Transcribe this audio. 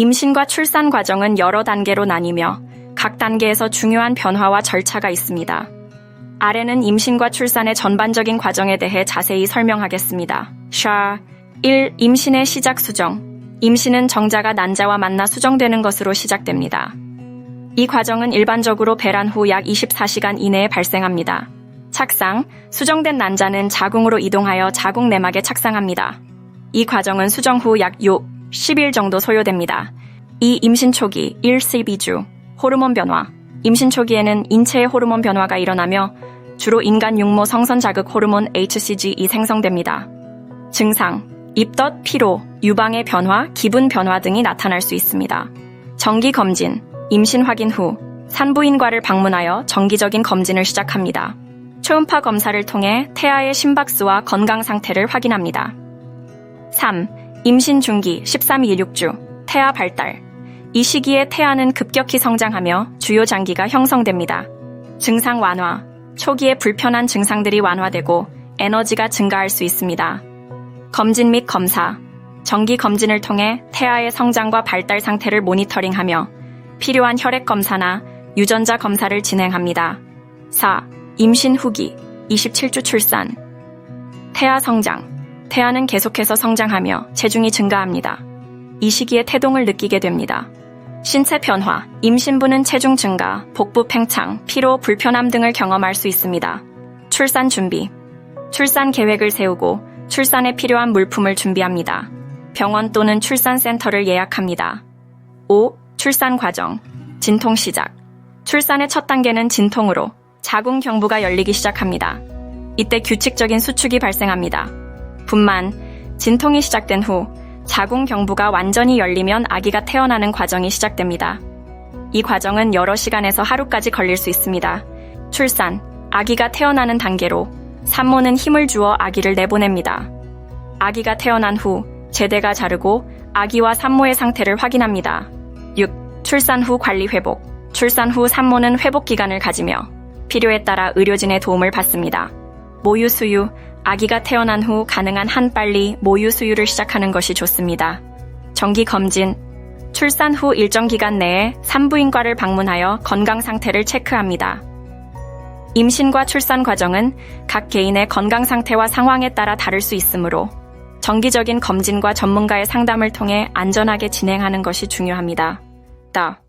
임신과 출산 과정은 여러 단계로 나뉘며 각 단계에서 중요한 변화와 절차가 있습니다. 아래는 임신과 출산의 전반적인 과정에 대해 자세히 설명하겠습니다. 샤 1. 임신의 시작 수정. 임신은 정자가 난자와 만나 수정되는 것으로 시작됩니다. 이 과정은 일반적으로 배란 후 약 24시간 이내에 발생합니다. 착상, 수정된 난자는 자궁으로 이동하여 자궁 내막에 착상합니다. 이 과정은 수정 후 약 6, 10일 정도 소요됩니다. 이 임신 초기 1, 12주 호르몬 변화 임신 초기에는 인체의 호르몬 변화가 일어나며 주로 인간 육모 성선 자극 호르몬 HCG이 생성됩니다. 증상 입덧, 피로, 유방의 변화, 기분 변화 등이 나타날 수 있습니다. 정기 검진 임신 확인 후 산부인과를 방문하여 정기적인 검진을 시작합니다. 초음파 검사를 통해 태아의 심박수와 건강 상태를 확인합니다. 3. 임신 중기 13-16주 태아 발달 이 시기에 태아는 급격히 성장하며 주요 장기가 형성됩니다. 증상 완화 초기에 불편한 증상들이 완화되고 에너지가 증가할 수 있습니다. 검진 및 검사 정기 검진을 통해 태아의 성장과 발달 상태를 모니터링하며 필요한 혈액 검사나 유전자 검사를 진행합니다. 4. 임신 후기 27주 출산 태아 성장 태아는 계속해서 성장하며 체중이 증가합니다. 이 시기에 태동을 느끼게 됩니다. 신체 변화, 임신부는 체중 증가, 복부 팽창, 피로, 불편함 등을 경험할 수 있습니다. 출산 준비. 출산 계획을 세우고 출산에 필요한 물품을 준비합니다. 병원 또는 출산센터를 예약합니다. 5. 출산 과정. 진통 시작. 출산의 첫 단계는 진통으로 자궁 경부가 열리기 시작합니다. 이때 규칙적인 수축이 발생합니다. 분만, 진통이 시작된 후 자궁 경부가 완전히 열리면 아기가 태어나는 과정이 시작됩니다. 이 과정은 여러 시간에서 하루까지 걸릴 수 있습니다. 출산, 아기가 태어나는 단계로 산모는 힘을 주어 아기를 내보냅니다. 아기가 태어난 후 제대가 자르고 아기와 산모의 상태를 확인합니다. 6. 출산 후 관리 회복. 출산 후 산모는 회복 기간을 가지며 필요에 따라 의료진의 도움을 받습니다. 모유 수유, 아기가 태어난 후 가능한 한 빨리 모유 수유를 시작하는 것이 좋습니다. 정기 검진, 출산 후 일정 기간 내에 산부인과를 방문하여 건강 상태를 체크합니다. 임신과 출산 과정은 각 개인의 건강 상태와 상황에 따라 다를 수 있으므로 정기적인 검진과 전문가의 상담을 통해 안전하게 진행하는 것이 중요합니다. 따.